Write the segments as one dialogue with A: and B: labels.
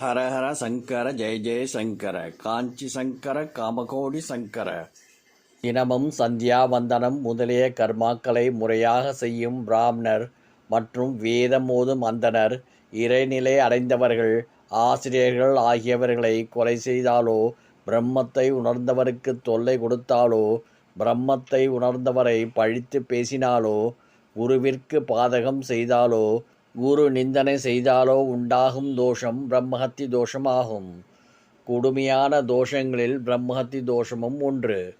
A: ஹரஹர சங்கர ஜெய ஜெய சங்கர காஞ்சி சங்கர காமகோடி சங்கர. தினமும் சந்தியா வந்தனம் முதலிய கர்மாக்களை முறையாக செய்யும் பிராமணர் மற்றும் வேதம் ஓதும் அந்தனர் இறைநிலை அடைந்தவர்கள் ஆசிரியர்கள் ஆகியவர்களை கொலை செய்தாலோ பிரம்மத்தை உணர்ந்தவருக்கு தொல்லை கொடுத்தாலோ பிரம்மத்தை உணர்ந்தவரை பழித்து பேசினாலோ குருவிற்கு பாதகம் செய்தாலோ குரு நிந்தனை செய்தாலோ உண்டாகும் தோஷம் பிரம்மஹத்தி தோஷமாகும். கொடுமையான தோஷங்களில் பிரம்மஹத்தி தோஷமும் ஒன்று.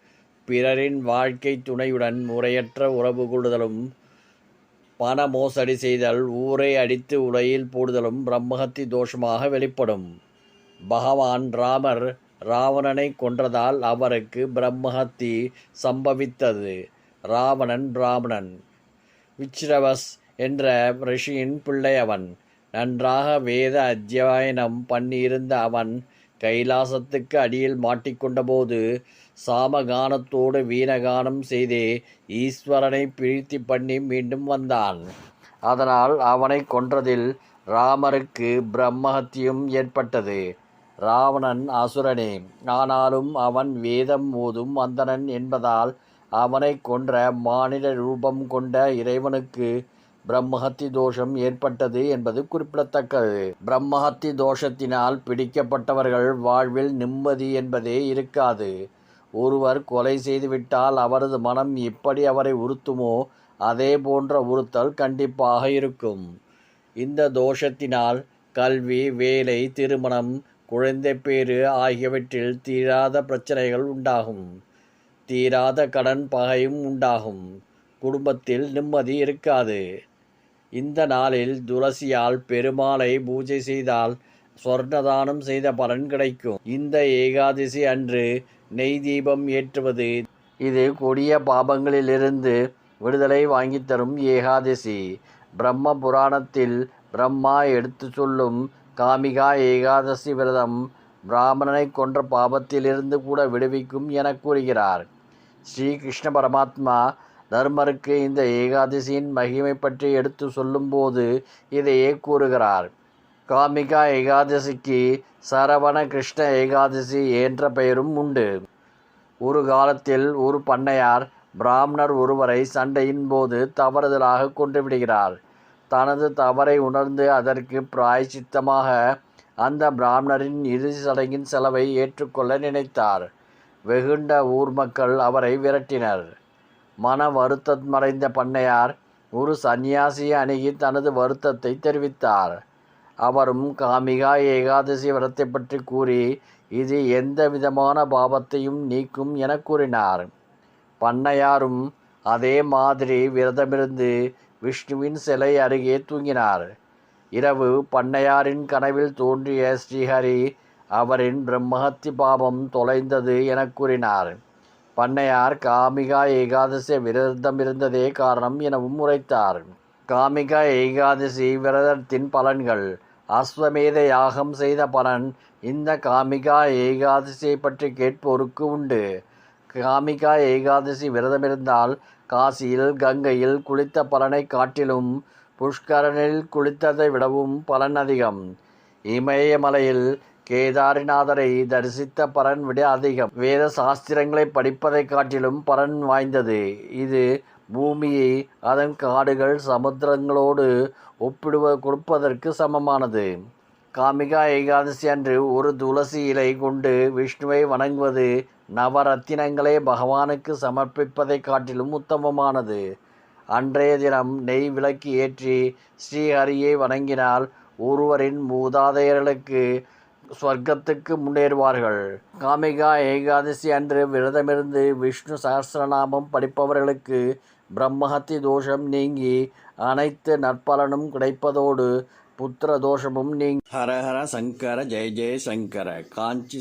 A: பிறரின் வாழ்க்கை துணையுடன் முறையற்ற உறவு கொள்ளுதலும் பண மோசடி செய்தல் ஊரை அடித்து உலையில் போடுதலும் பிரம்மஹத்தி தோஷமாக வெளிப்படும். பகவான் ராமர் ராவணனை கொன்றதால் அவருக்கு பிரம்மஹத்தி சம்பவித்தது. ராவணன் பிராமணன் விச்ரவஸ் என்ற ரிஷியின் பிள்ளை அவன். நன்றாக வேத அத்தியாயனம் பண்ணியிருந்த அவன் கைலாசத்துக்கு அடியில் மாட்டிக்கொண்டபோது சாமகானத்தோடு வீணகானம் செய்தே ஈஸ்வரனை பிரீத்தி பண்ணி மீண்டும் வந்தான். அதனால் அவனை கொன்றதில் ராமருக்கு பிரம்மஹத்தியும் ஏற்பட்டது. ராவணன் அசுரனே ஆனாலும் அவன் வேதம் ஓதும் வந்தனன் என்பதால் அவனை கொன்ற மாநில ரூபம் கொண்ட இறைவனுக்கு பிரம்மஹத்தி தோஷம் ஏற்பட்டது என்பது குறிப்பிடத்தக்கது. பிரம்மஹத்தி தோஷத்தினால் பிடிக்கப்பட்டவர்கள் வாழ்வில் நிம்மதி என்பதே இருக்காது. ஒருவர் கொலை செய்துவிட்டால் அவரது மனம் எப்படி அவரை உறுத்துமோ? அதே போன்ற உறுத்தல் கண்டிப்பாக இருக்கும். இந்த தோஷத்தினால் கல்வி வேலை திருமணம் குழந்தை பேறு ஆகியவற்றில் தீராத பிரச்சனைகள் உண்டாகும். தீராத கடன் பகையும் உண்டாகும். குடும்பத்தில் நிம்மதி இருக்காது. இந்த நாளில் துளசியால் பெருமாளை பூஜை செய்தால் சொர்ணதானம் செய்த பலன் கிடைக்கும். இந்த ஏகாதசி அன்று நெய் தீபம் ஏற்றுவது இது கொடிய பாபங்களிலிருந்து விடுதலை வாங்கித்தரும் ஏகாதசி. பிரம்ம புராணத்தில் பிரம்மா எடுத்து சொல்லும் காமிகா ஏகாதசி விரதம் பிராமணனை கொன்ற பாபத்திலிருந்து கூட விடுவிக்கும் என கூறுகிறார். ஸ்ரீ கிருஷ்ண பரமாத்மா தர்மருக்கு இந்த ஏகாதசியின் மகிமை பற்றி எடுத்து சொல்லும்போது இதையே கூறுகிறார். காமிகா ஏகாதசிக்கு சரவண கிருஷ்ண ஏகாதசி என்ற பெயரும் உண்டு. ஒரு காலத்தில் ஒரு பண்ணையார் பிராமணர் ஒருவரை சண்டையின் போது தவறுதலாக கொண்டு விடுகிறார். தனது தவறை உணர்ந்து அதற்கு பிராய்ச்சித்தமாக அந்த பிராமணரின் இறுதி சடங்கின் செலவை ஏற்றுக்கொள்ள நினைத்தார். வெகுண்ட ஊர் மக்கள் அவரை விரட்டினர். மன வருத்தமடைந்த பண்ணையார் ஒரு சந்நியாசியை அணுகி தனது வருத்தத்தை தெரிவித்தார். அவரும் காமிகா ஏகாதசி விரத்தை பற்றி கூறி இது எந்த விதமான பாவத்தையும் நீக்கும் என கூறினார். பண்ணையாரும் அதே மாதிரி விரதமிருந்து விஷ்ணுவின் சிலை அருகே தூங்கினார். இரவு பண்ணையாரின் கனவில் தோன்றிய ஸ்ரீஹரி அவரின் பிரம்மஹத்தி பாவம் தொலைந்தது என கூறினார். பண்ணையார் காமிகா ஏகாதசி விரதம் இருந்ததே காரணம் எனவும் உரைத்தார். காமிகா ஏகாதசி விரதத்தின் பலன்கள் அஸ்வமேத யாகம் செய்த பலன் இந்த காமிகா ஏகாதசியை பற்றி கேட்போருக்கு உண்டு. காமிகா ஏகாதசி விரதமிருந்தால் காசியில் கங்கையில் குளித்த பலனை காட்டிலும் புஷ்கரனில் குளித்ததை விடவும் பலன் அதிகம். இமயமலையில் கேதாரிநாதரை தரிசித்த பலன் விட அதிகம். வேத சாஸ்திரங்களை படிப்பதை காட்டிலும் பலன் வாய்ந்தது. இது பூமியை அதன் காடுகள் சமுத்திரங்களோடு ஒப்பிடுவ கொடுப்பதற்கு சமமானது. காமிகா ஏகாதசி அன்று ஒரு துளசி இலை கொண்டு விஷ்ணுவை வணங்குவது நவரத்தினங்களை பகவானுக்கு சமர்ப்பிப்பதை காட்டிலும் உத்தமமானது. அன்றைய தினம் நெய் விளக்கு ஏற்றி ஸ்ரீஹரியை வணங்கினால் ஒருவரின் மூதாதையர்களுக்கு ஸ்வர்க்கத்துக்கு முன்னேறுவார்கள். காமிகா ஏகாதசி அன்று விரதமிருந்து விஷ்ணு சகசிரநாமம் படிப்பவர்களுக்கு பிரம்மஹத்தி தோஷம் நீங்கி அனைத்து நற்பலனும் கிடைப்பதோடு புத்திர தோஷமும் நீங்கி. ஹரஹர சங்கர ஜெய ஜெய சங்கர காஞ்சி